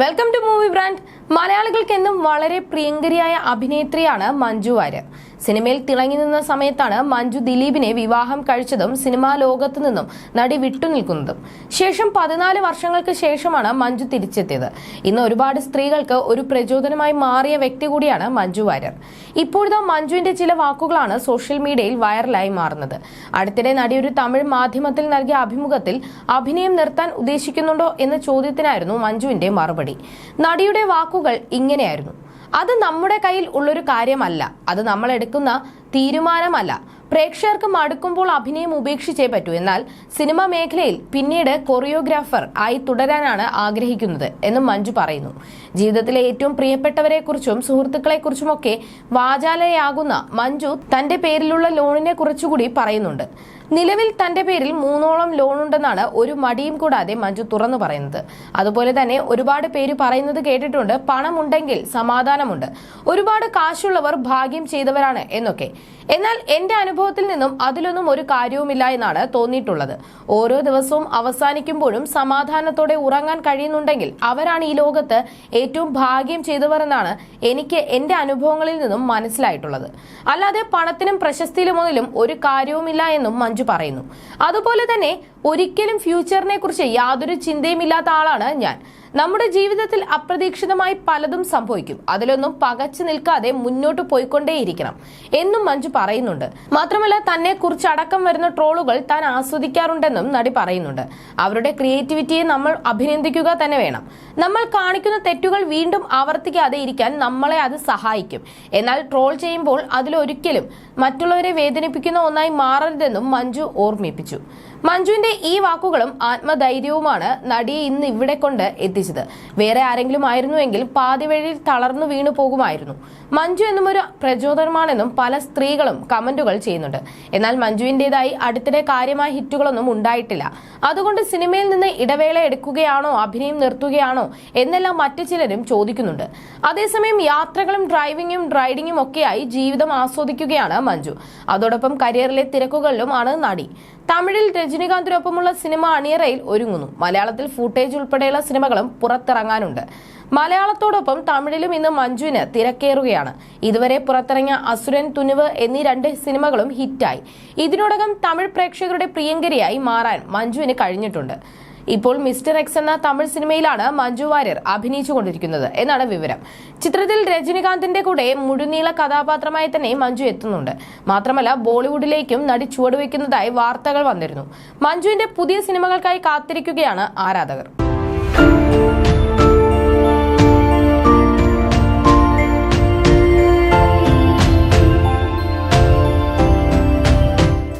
Welcome to movie brand മലയാളികൾക്കെന്നും വളരെ പ്രിയങ്കരിയായ അഭിനേത്രിയാണ് മഞ്ജു വാര്യർ. സിനിമയിൽ തിളങ്ങി നിന്ന സമയത്താണ് മഞ്ജു ദിലീപിനെ വിവാഹം കഴിച്ചതും സിനിമാ ലോകത്തു നിന്നും നടി വിട്ടുനിൽക്കുന്നതും ശേഷം പതിനാല് വർഷങ്ങൾക്ക് ശേഷമാണ് മഞ്ജു തിരിച്ചെത്തിയത്. ഇന്ന് ഒരുപാട് സ്ത്രീകൾക്ക് ഒരു പ്രചോദനമായി മാറിയ വ്യക്തി കൂടിയാണ് മഞ്ജു വാര്യർ. ഇപ്പോഴത്തെ മഞ്ജുവിന്റെ ചില വാക്കുകളാണ് സോഷ്യൽ മീഡിയയിൽ വൈറലായി മാറുന്നത്. അടുത്തിടെ നടി ഒരു തമിഴ് മാധ്യമത്തിൽ നൽകിയ അഭിമുഖത്തിൽ അഭിനയം നിർത്താൻ ഉദ്ദേശിക്കുന്നുണ്ടോ എന്ന ചോദ്യത്തിനായിരുന്നു മഞ്ജുവിന്റെ മറുപടി. നടിയുടെ വാക്കുകൾ ഇങ്ങനെയായിരുന്നു. അത് നമ്മുടെ കയ്യിൽ ഉള്ളൊരു കാര്യമല്ല. അത് നമ്മൾ എടുക്കുന്ന തീരുമാനമല്ല. പ്രേക്ഷകർക്ക് മടുക്കുമ്പോൾ അഭിനയം ഉപേക്ഷിച്ചേ പറ്റൂ. എന്നാൽ സിനിമാ മേഖലയിൽ പിന്നീട് കൊറിയോഗ്രാഫർ ആയി തുടരാനാണ് ആഗ്രഹിക്കുന്നത് എന്നും മഞ്ജു പറയുന്നു. ജീവിതത്തിലെ ഏറ്റവും പ്രിയപ്പെട്ടവരെക്കുറിച്ചും സുഹൃത്തുക്കളെക്കുറിച്ചുമൊക്കെ വാചാലയാകുന്ന മഞ്ജു തന്റെ പേരിലുള്ള ലോണിനെ കുറിച്ചുകൂടി പറയുന്നുണ്ട്. നിലവിൽ തന്റെ പേരിൽ മൂന്നോളം ലോൺ ഉണ്ടെന്നാണ് ഒരു മടിയും കൂടാതെ മഞ്ജു തുറന്നു പറയുന്നത്. അതുപോലെ തന്നെ ഒരുപാട് പേര് പറയുന്നത് കേട്ടിട്ടുണ്ട് പണമുണ്ടെങ്കിൽ സമാധാനമുണ്ട്. ഒരുപാട് കാശുള്ളവർ ഭാഗ്യം ചെയ്തവരാണ് എന്നൊക്കെ. എന്നാൽ എന്റെ അനുഭവത്തിൽ നിന്നും അതിലൊന്നും ഒരു കാര്യവുമില്ല എന്നാണ് തോന്നിയിട്ടുള്ളത്. ഓരോ ദിവസവും അവസാനിക്കുമ്പോഴും സമാധാനത്തോടെ ഉറങ്ങാൻ കഴിയുന്നുണ്ടെങ്കിൽ അവരാണ് ഈ ലോകത്ത് ഏറ്റവും ഭാഗ്യം ചെയ്തവർ എന്നാണ് എനിക്ക് എന്റെ അനുഭവങ്ങളിൽ നിന്നും മനസ്സിലായിട്ടുള്ളത്. അല്ലാതെ പണത്തിനും പ്രശസ്തിയിലും ഒന്നിലും ഒരു കാര്യവുമില്ല എന്നും മഞ്ജു പറയുന്നു. അതുപോലെ തന്നെ ഒരിക്കലും ഫ്യൂച്ചറിനെ കുറിച്ച് യാതൊരു ചിന്തയുമില്ലാത്ത ആളാണ് ഞാൻ. നമ്മുടെ ജീവിതത്തിൽ അപ്രതീക്ഷിതമായി പലതും സംഭവിക്കും. അതിലൊന്നും പകച്ചു നിൽക്കാതെ മുന്നോട്ട് പോയിക്കൊണ്ടേയിരിക്കണം എന്നും മഞ്ജു പറയുന്നുണ്ട്. മാത്രമല്ല തന്നെ കുറിച്ച് അടക്കം വരുന്ന ട്രോളുകൾ താൻ ആസ്വദിക്കാറുണ്ടെന്നും നടി പറയുന്നുണ്ട്. അവരുടെ ക്രിയേറ്റിവിറ്റിയെ നമ്മൾ അഭിനന്ദിക്കുക തന്നെ വേണം. നമ്മൾ കാണിക്കുന്ന തെറ്റുകൾ വീണ്ടും ആവർത്തിക്കാതെ ഇരിക്കാൻ നമ്മളെ അത് സഹായിക്കും. എന്നാൽ ട്രോൾ ചെയ്യുമ്പോൾ അതിലൊരിക്കലും മറ്റുള്ളവരെ വേദനിപ്പിക്കുന്ന ഒന്നായി മാറരുതെന്നും മഞ്ജു ഓർമ്മിപ്പിച്ചു. മഞ്ജുവിന്റെ ഈ വാക്കുകളും ആത്മധൈര്യവുമാണ് നടിയെ ഇന്ന് ഇവിടെ കൊണ്ട് എത്തിച്ചത്. വേറെ ആരെങ്കിലും ആയിരുന്നുവെങ്കിൽ പാതി വഴിയിൽ തളർന്നു വീണു പോകുമായിരുന്നു. മഞ്ജു എന്നും ഒരു പ്രചോദനമാണെന്നും പല സ്ത്രീകളും കമന്റുകൾ ചെയ്യുന്നുണ്ട്. എന്നാൽ മഞ്ജുവിന്റേതായി അടുത്തിടെ കാര്യമായ ഹിറ്റുകളൊന്നും ഉണ്ടായിട്ടില്ല. അതുകൊണ്ട് സിനിമയിൽ നിന്ന് ഇടവേള എടുക്കുകയാണോ അഭിനയം നിർത്തുകയാണോ എന്നെല്ലാം മറ്റു ചിലരും ചോദിക്കുന്നുണ്ട്. അതേസമയം യാത്രകളും ഡ്രൈവിംഗും റൈഡിങ്ങും ഒക്കെയായി ജീവിതം ആസ്വദിക്കുകയാണ് മഞ്ജു. അതോടൊപ്പം കരിയറിലെ തിരക്കുകളിലും ആണ് നടി. തമിഴിൽ രജനികാന്തിനൊപ്പമുള്ള സിനിമ അണിയറയിൽ ഒരുങ്ങുന്നു. മലയാളത്തിൽ ഫൂട്ടേജ് ഉൾപ്പെടെയുള്ള സിനിമകളും പുറത്തിറങ്ങാനുണ്ട്. മലയാളത്തോടൊപ്പം തമിഴിലും ഇന്ന് മഞ്ജുവിന് തിരക്കേറുകയാണ്. ഇതുവരെ പുറത്തിറങ്ങിയ അസുരൻ തുനുവ് എന്നീ രണ്ട് സിനിമകളും ഹിറ്റായി. ഇതിനോടകം തമിഴ് പ്രേക്ഷകരുടെ പ്രിയങ്കരിയായി മാറാൻ മഞ്ജുവിന് കഴിഞ്ഞിട്ടുണ്ട്. ഇപ്പോൾ മിസ്റ്റർ എക്സ് എന്ന തമിഴ് സിനിമയിലാണ് മഞ്ജു വാര്യർ അഭിനയിച്ചുകൊണ്ടിരിക്കുന്നത്. എന്നാണ് വിവരം. ചിത്രത്തിൽ രജനികാന്തിന്റെ കൂടെ മുഴുനീള കഥാപാത്രമായി തന്നെ മഞ്ജു എത്തുന്നുണ്ട്. മാത്രമല്ല ബോളിവുഡിലേക്കും നടി ചുവടുവെക്കുന്നതായി വാർത്തകൾ വന്നിരുന്നു. മഞ്ജുവിന്റെ പുതിയ സിനിമകൾക്കായി കാത്തിരിക്കുകയാണ് ആരാധകർ.